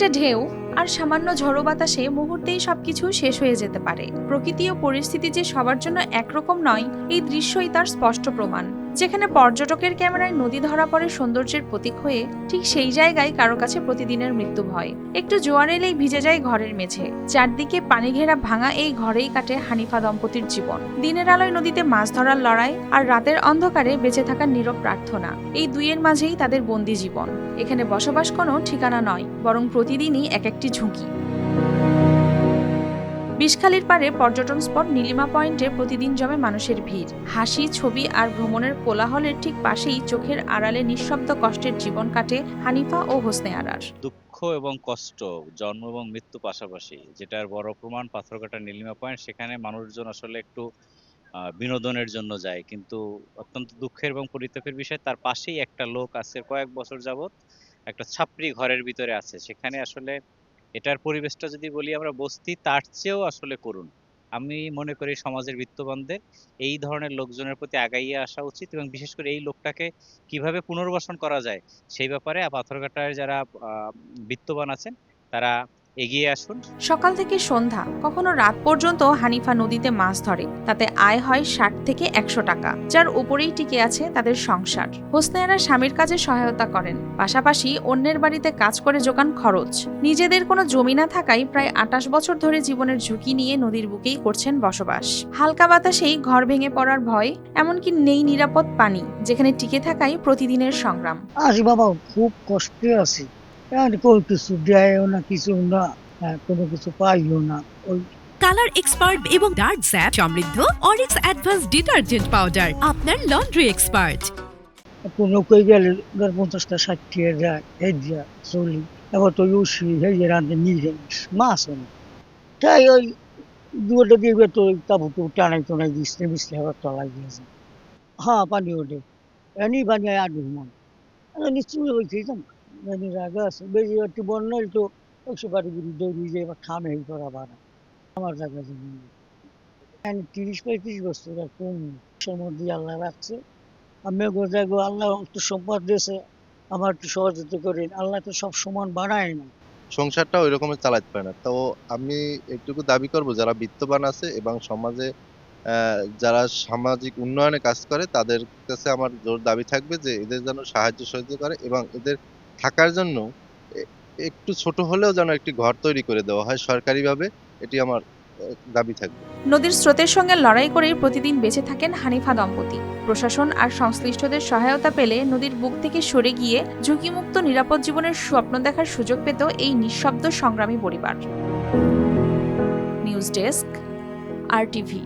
একটা ঢেউ আর সামান্য ঝড়ো বাতাসে মুহূর্তেই সবকিছু শেষ হয়ে যেতে পারে। প্রকৃতি ও পরিস্থিতি যে সবার জন্য একরকম নয়, এই দৃশ্যই তার স্পষ্ট প্রমাণ। যেখানে পর্যটকের ক্যামেরায় নদী ধরা পড়ে সৌন্দর্যের প্রতীক হয়ে ঠিক সেই জায়গায় কারও কাছে প্রতিদিনের মৃত্যু ভয়। একটু জোয়ার এলেই ভিজে যায় ঘরের মেঝে। চারদিকে পানি ঘেরা ভাঙা এই ঘরেই কাটে হানিফা দম্পতির জীবন। দিনের আলোয় নদীতে মাছ ধরার লড়াই আর রাতের অন্ধকারে বেঁচে থাকার নীরব প্রার্থনা, এই দুইয়ের মাঝেই তাদের বন্দি জীবন। এখানে বসবাস কোনো ঠিকানা নয়, বরং প্রতিদিনই এক একটি ঝুঁকি। বিষখালির পারে পর্যটন স্পট নীলিমা পয়েন্টে প্রতিদিন জমে মানুষের ভিড়। হাসি, ছবি আর ভ্রমণের কোলাহলের ঠিক পাশেই চোখের আড়ালে নিঃশব্দ কষ্টের জীবন কাটে হানিফা ও হোসনে আরার। দুঃখ এবং কষ্ট, জন্ম এবং মৃত্যু পাশাপাশি, যেটার বড় প্রমাণ পাথরঘাটা নীলিমা পয়েন্ট, সেখানে মানুষজন আসলে একটু বিনোদনের জন্য যায়। কিন্তু অত্যন্ত দুঃখের এবং পরিতাপের বিষয়, তার পাশেই একটা লোক আছে কয়েক বছর যাবত একটা ছাপড়ি ঘরের ভিতরে আছে। সেখানে আসলে এটার পরিবেশটা যদি বলি আমরা বস্তি, তার চেয়েও আসলে করুন আমি মনে করি সমাজের বিত্তবানদের এই ধরনের লোকজনের প্রতি আগাইয়ে আসা উচিত এবং বিশেষ করে এই লোকটাকে কীভাবে পুনর্বাসন করা যায়, সেই ব্যাপারে পাথরঘাটায় যারা বিত্তবান আছেন, তারা এগিয়ে আসুন। সকাল থেকে সন্ধ্যা কখনো রাত পর্যন্ত হানিফা নদীতে মাছ ধরে। তাতে আয় হয় ষাট থেকে একশো টাকা যার উপরেই টিকে আছে তাদের সংসার। হোসনেয়ারা স্বামীর কাজে সহায়তা করেন। পাশাপাশি অন্যের বাড়িতে কাজ করে যোগান খরচ। নিজেদের কোনো জমি না থাকায় প্রায় আটাশ বছর ধরে জীবনের ঝুঁকি নিয়ে নদীর বুকেই করছেন বসবাস। হালকা বাতাসেই ঘর ভেঙে পড়ার ভয় এমনকি নেই নিরাপদ পানি যেখানে টিকে থাকাই প্রতিদিনের সংগ্রাম। আছি বাবা খুব কষ্টে আছি। আর কোনো কিছু দেয়ও না কিছু না হ্যাঁ, কোনো কিছু পাইও না। ওই কালার এক্সপার্ট এবং ডার্ক স্যাপ সমৃদ্ধ অরিক্স অ্যাডভান্স ডিটারজেন্ট পাউডার আপনার লন্ড্রি এক্সপার্ট। কোনো কই গেলে পঞ্চাশটা ষাটটি যায় দিয়া চলি। এবার তো উসি এই যে রাঁধে নিয়ে মাছ। তাই ওই দুটো দিবে তো ওই তাবুকে টানাই টানাই দিচ্ছে মিশলে আবার তলাই দিয়েছে হ্যাঁ পানি ওঠে। এনি পানি আট ঘুমান নিশ্চয়ই ওই খেয়ে একটু বন্যা তো একশো বাড়ি গুড়ি দৌড়ি যে খামে, এই করা বাড়া আমার জায়গা জমি তিরিশ পঁয়ত্রিশ বছর সময় দিয়ে আল্লাহ রাখছে। আমি গোজাগো আল্লাহ একটু সম্পদ দিয়েছে। আমার একটু সহযোগিতা আল্লাহ তো সব সমান বানায় না। সংসারটা ওই রকমের চালাতে পারে না। তো আমি এটুকু দাবি করব, যারা বিত্তবান আছে এবং সমাজে যারা সামাজিক উন্নয়নে কাজ করে, তাদের কাছে আমার জোর দাবি থাকবে যে, এদের যেন সাহায্য সহযোগিতা করে এবং এদের থাকার জন্য একটু ছোট হলেও যেন একটি ঘর তৈরি করে দেওয়া হয় সরকারিভাবে, এটি আমার দাবি থাকবে। নদীর স্রোতের সঙ্গে লড়াই করেই প্রতিদিন বেঁচে থাকেন হানিফা দম্পতি। প্রশাসন আর সংশ্লিষ্টদের সহায়তা পেলে নদীর বুক থেকে সরে গিয়ে ঝুঁকিমুক্ত নিরাপদ জীবনের স্বপ্ন দেখার সুযোগ পেত এই নিঃশব্দ সংগ্রামী পরিবার। News desk, R TV.